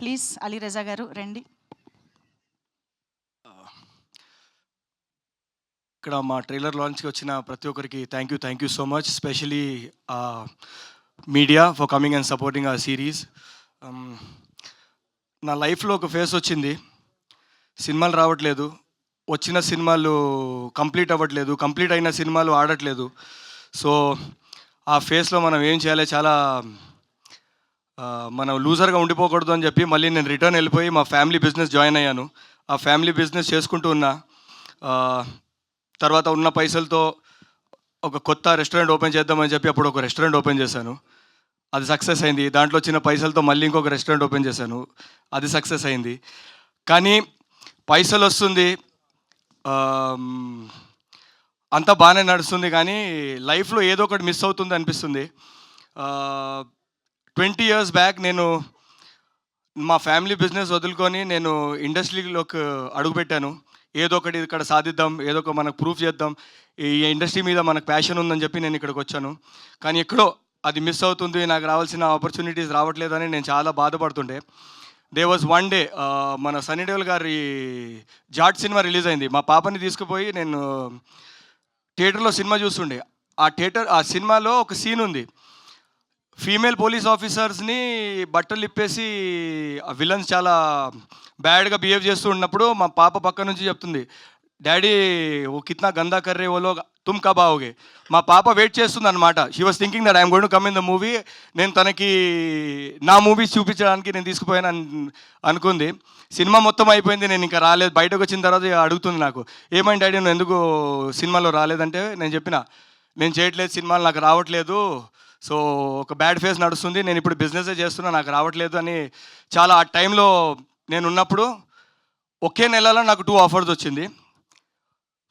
Please Ali రజా గారు రండి. ఇక్కడ మా ట్రైలర్ లాంచ్కి వచ్చిన ప్రతి ఒక్కరికి thank you thank you so much specially media for coming and supporting ఆ సిరీస్ um, నా లైఫ్లో ఒక ఫేస్ వచ్చింది. సినిమాలు రావట్లేదు. వచ్చిన సినిమాలు కంప్లీట్ అవ్వట్లేదు. కంప్లీట్ అయిన సినిమాలు ఆడట్లేదు. సో ఆ ఫేస్లో మనం ఏం చేయాలి? చాలా మనం లూజర్గా ఉండిపోకూడదు అని చెప్పి మళ్ళీ నేను రిటర్న్ వెళ్ళిపోయి మా ఫ్యామిలీ బిజినెస్ జాయిన్ అయ్యాను. ఆ ఫ్యామిలీ బిజినెస్ చేసుకుంటూ ఉన్నా తర్వాత ఉన్న పైసలతో ఒక కొత్త రెస్టారెంట్ ఓపెన్ చేద్దామని చెప్పి అప్పుడు ఒక రెస్టారెంట్ ఓపెన్ చేశాను. అది సక్సెస్ అయింది. దాంట్లో వచ్చిన పైసలతో మళ్ళీ ఇంకొక రెస్టారెంట్ ఓపెన్ చేశాను. అది సక్సెస్ అయింది. కానీ పైసలు వస్తుంది అంతా బాగానే నడుస్తుంది కానీ లైఫ్లో ఏదో ఒకటి మిస్ అవుతుంది అనిపిస్తుంది. ట్వంటీ ఇయర్స్ బ్యాక్ నేను మా ఫ్యామిలీ బిజినెస్ వదులుకొని నేను ఇండస్ట్రీలోకి అడుగుపెట్టాను. ఏదో ఒకటి ఇక్కడ సాధిద్దాం ఏదో ఒక మనకు ప్రూఫ్ చేద్దాం. ఈ ఇండస్ట్రీ మీద మనకు ప్యాషన్ ఉందని చెప్పి నేను ఇక్కడికి వచ్చాను. కానీ ఎక్కడో అది మిస్ అవుతుంది నాకు రావాల్సిన ఆపర్చునిటీస్ రావట్లేదని నేను చాలా బాధపడుతుండే. దే వాజ్ వన్ డే మన సన్నీ గారి జాట్ సినిమా రిలీజ్ అయింది. మా పాపని తీసుకుపోయి నేను థియేటర్లో సినిమా చూస్తుండే. ఆ థియేటర్ ఆ సినిమాలో ఒక సీన్ ఉంది. ఫీమేల్ పోలీస్ ఆఫీసర్స్ని బట్టలు ఇప్పేసి ఆ విలన్స్ చాలా బ్యాడ్గా బిహేవ్ చేస్తూ ఉన్నప్పుడు మా పాప పక్క నుంచి చెప్తుంది డాడీ ఓ కిత్నా గందా కర్రే ఓలో తుమ్ కబ్ ఆవోగే. మా పాప వెయిట్ చేస్తుంది అనమాట she was thinking that I'm going to come in the movie నేను తనకి నా మూవీస్ చూపించడానికి నేను తీసుకుపోయాను అనుకుంది. సినిమా మొత్తం అయిపోయింది నేను ఇంకా రాలేదు. బయటకు వచ్చిన తర్వాత అడుగుతుంది నాకు ఏమైంది డాడీ నువ్వు ఎందుకు సినిమాలో రాలేదంటే? నేను చెప్పిన నేను చేయట్లేదు సినిమాలు నాకు రావట్లేదు. సో ఒక బ్యాడ్ ఫేస్ నడుస్తుంది. నేను ఇప్పుడు బిజినెసే చేస్తున్నా నాకు రావట్లేదు అని చాలా ఆ టైంలో నేను ఉన్నప్పుడు ఒకే నెలలో నాకు టూ ఆఫర్స్ వచ్చింది.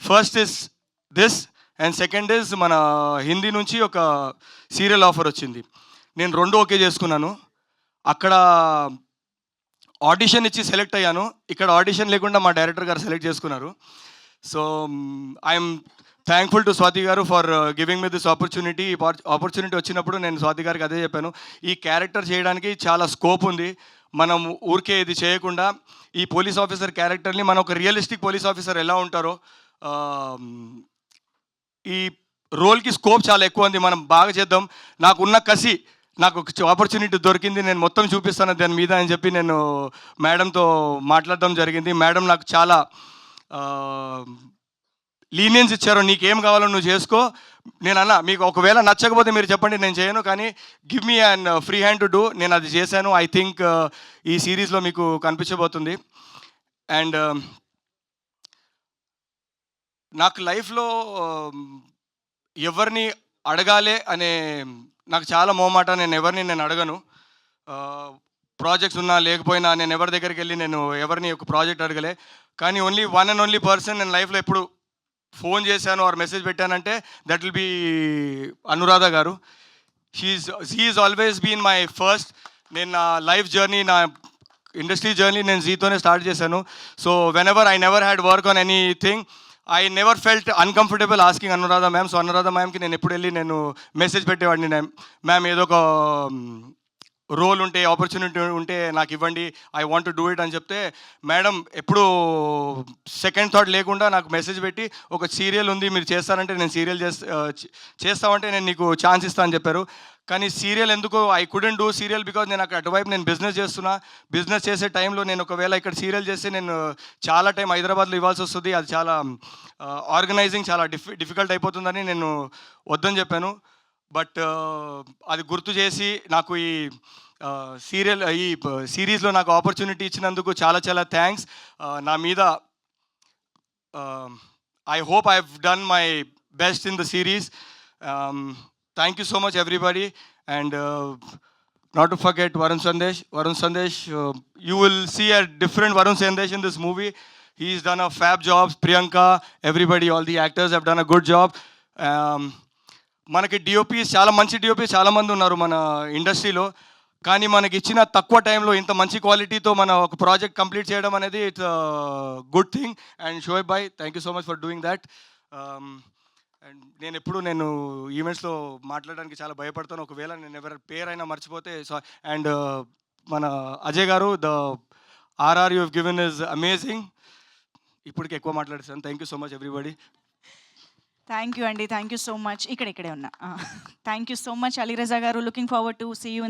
First is this and second is మన హిందీ నుంచి ఒక సీరియల్ ఆఫర్ వచ్చింది. నేను రెండు ఓకే చేసుకున్నాను. అక్కడ ఆడిషన్ ఇచ్చి సెలెక్ట్ అయ్యాను. ఇక్కడ ఆడిషన్ లేకుండా మా డైరెక్టర్ గారు సెలెక్ట్ చేసుకున్నారు. So I'm thankful to Swathi గారు for giving me this opportunity ఈ ఆపర్చునిటీ వచ్చినప్పుడు నేను స్వాతి గారికి అదే చెప్పాను. ఈ క్యారెక్టర్ చేయడానికి చాలా స్కోప్ ఉంది. మనం ఊరికే ఇది చేయకుండా ఈ పోలీస్ ఆఫీసర్ క్యారెక్టర్ని మనం ఒక రియలిస్టిక్ పోలీస్ ఆఫీసర్ ఎలా ఉంటారో ఈ రోల్కి స్కోప్ చాలా ఎక్కువ ఉంది. మనం బాగా చేద్దాం. నాకున్న కసి నాకు ఒక ఆపర్చునిటీ దొరికింది. నేను మొత్తం చూపిస్తాను. దాని మీద అని చెప్పి నేను మేడంతో మాట్లాడడం జరిగింది. మేడం నాకు చాలా లీనియన్స్ ఇచ్చారు నీకేం కావాలో నువ్వు చేసుకో. నేను అన్న మీకు ఒకవేళ నచ్చకపోతే మీరు చెప్పండి నేను చేయను కానీ give me and free hand to do. నేను అది చేశాను. ఐ థింక్ ఈ సిరీస్లో మీకు కనిపించబోతుంది. అండ్ నాకు లైఫ్లో ఎవరిని అడగాలి అనే నాకు చాలా మోమాట నేను ఎవరిని నేను అడగను. ప్రాజెక్ట్స్ ఉన్నా లేకపోయినా నేను ఎవరి దగ్గరికి వెళ్ళి నేను ఎవరిని ఒక ప్రాజెక్ట్ అడగలే. కానీ only one and only person నేను లైఫ్లో ఎప్పుడు ఫోన్ చేశాను ఆర్ మెసేజ్ పెట్టానంటే దట్ విల్ బీ అనురాధ గారు. She he's always been my first నేను నా లైఫ్ జర్నీ నా ఇండస్ట్రీ జర్నీ నేను జీతోనే స్టార్ట్ చేశాను. So whenever I never had work on anything I never felt uncomfortable asking Anuradha ma'am so Anuradha మ్యామ్కి నేను ఎప్పుడు వెళ్ళి నేను మెసేజ్ పెట్టేవాడిని మ్యామ్ ఏదో ఒక రోల్ ఉంటే ఆపర్చునిటీ ఉంటే నాకు ఇవ్వండి I want to do it అని చెప్తే మేడం ఎప్పుడు సెకండ్ థాట్ లేకుండా నాకు మెసేజ్ పెట్టి ఒక సీరియల్ ఉంది మీరు చేస్తారంటే నేను సీరియల్ చేస్తా చేస్తామంటే నేను నీకు ఛాన్స్ ఇస్తాను అని చెప్పారు. కానీ సీరియల్ ఎందుకు I couldn't do serial because నేను అక్కడ అటువైపు నేను బిజినెస్ చేస్తున్నా. బిజినెస్ చేసే టైంలో నేను ఒకవేళ ఇక్కడ సీరియల్ చేస్తే నేను చాలా టైం హైదరాబాద్లో ఇవ్వాల్సి వస్తుంది. అది చాలా ఆర్గనైజింగ్ చాలా డిఫి డిఫికల్ట్ అయిపోతుందని నేను వద్దని చెప్పాను. బట్ అది గుర్తు చేసి నాకు ఈ సీరియల్ ఈ సిరీస్లో నాకు ఆపర్చునిటీ ఇచ్చినందుకు చాలా చాలా థ్యాంక్స్. నా మీద I hope I done my best in the series. Thank you so much everybody. And not to forget Varun Sandesh. Varun Sandesh you will see a different Varun Sandesh in this movie. He's done a fab jobs Priyanka everybody all the actors have done a good job. మనకి DOPs చాలా మంచి DOPs చాలామంది ఉన్నారు మన ఇండస్ట్రీలో. కానీ మనకి ఇచ్చిన తక్కువ టైంలో ఇంత మంచి క్వాలిటీతో మన ఒక ప్రాజెక్ట్ కంప్లీట్ చేయడం అనేది it's good thing. And Shoaib bye thank you so much for doing that. And నేను ఎప్పుడు నేను ఈవెంట్స్లో మాట్లాడడానికి చాలా భయపడతాను. ఒకవేళ నేను ఎవరి పేరైనా మర్చిపోతే సో అండ్ మన అజయ్ గారు the RR you given is amazing. ఇప్పటికి ఎక్కువ మాట్లాడేస్తాను thank you so much everybody. Thank you అండి థ్యాంక్ యూ సో మచ్ ఇక్కడ ఇక్కడే ఉన్నా. Thank you so much Alireza గారు. Looking forward to see you